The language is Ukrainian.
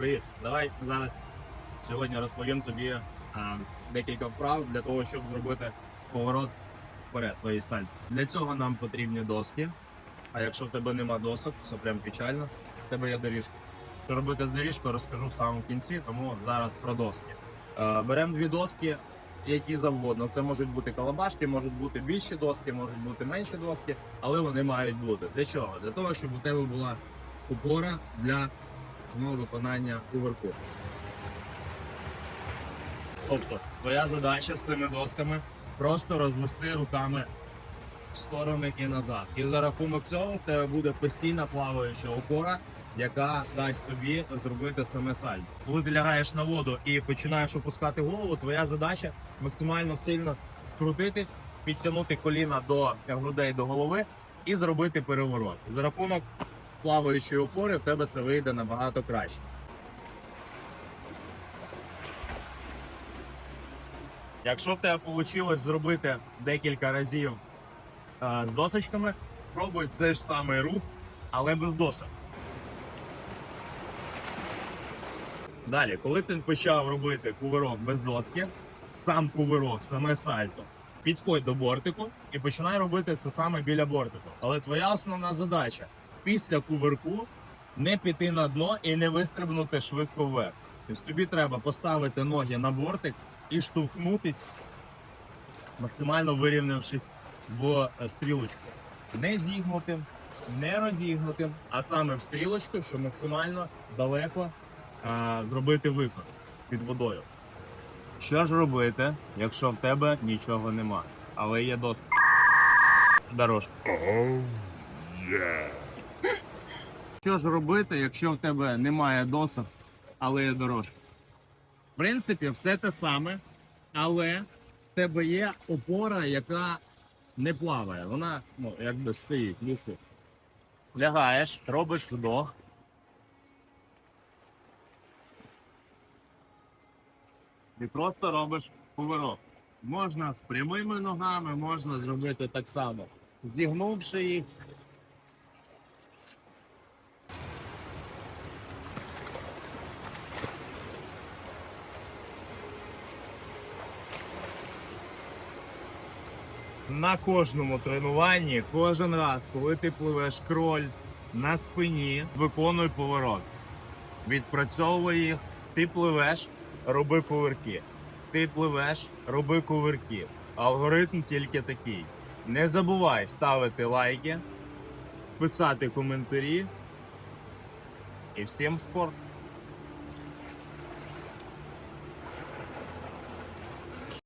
Привіт, давай зараз сьогодні розповім тобі а, декілька вправ для того, щоб зробити поворот вперед твоїй сальто. Для цього нам потрібні доски. А якщо в тебе нема досок, це прям печально. В тебе є доріжка. Що робити з доріжкою, розкажу в самому кінці, тому зараз про доски. Е, беремо дві доски, які завгодно. Це можуть бути колобашки, можуть бути більші доски, можуть бути менші доски, але вони мають бути. Для чого? Для того, щоб у тебе була опора для самого виконання кувырку. Тобто, твоя задача з цими досками просто розвести руками в сторони і назад. І за рахунок цього в тебе буде постійна плаваюча опора, яка дасть тобі зробити саме сальдо. Коли ти лягаєш на воду і починаєш опускати голову, твоя задача максимально сильно скрутитись, підтягнути коліна до грудей до голови і зробити переворот. За рахунок плаваючої опори в тебе це вийде набагато краще. Якщо в тебе вийшло зробити декілька разів е, з досочками, спробуй цей ж самий рух, але без досок. Далі, коли ти почав робити кувирок без доски, сам кувирок, саме сальто, підходь до бортику і починай робити це саме біля бортику. Але твоя основна задача після кувирку не піти на дно і не вистрибнути швидко вверх. Тобто тобі треба поставити ноги на бортик і штовхнутись, максимально вирівнявшись в е, стрілочку. Не зігнутим, не розігнутим, а саме в стрілочку, щоб максимально далеко а, зробити виход під водою. Що ж робити, якщо в тебе нічого нема, але є доска? Дорожка. Що ж робити, якщо в тебе немає досок, але є дорожка? В принципі, все те саме, але в тебе є опора, яка не плаває. Вона ну, якби стоїть, висить. Лягаєш, робиш вдох. І просто робиш поворот. Можна з прямими ногами, можна зробити так само. Зігнувши їх, на кожному тренуванні, кожен раз, коли ти пливеш кроль на спині, виконуй поворот. Відпрацьовуй їх, ти пливеш, роби кувирки. Ти пливеш, роби кувирки. Алгоритм тільки такий. Не забувай ставити лайки, писати коментарі. І всім спорт!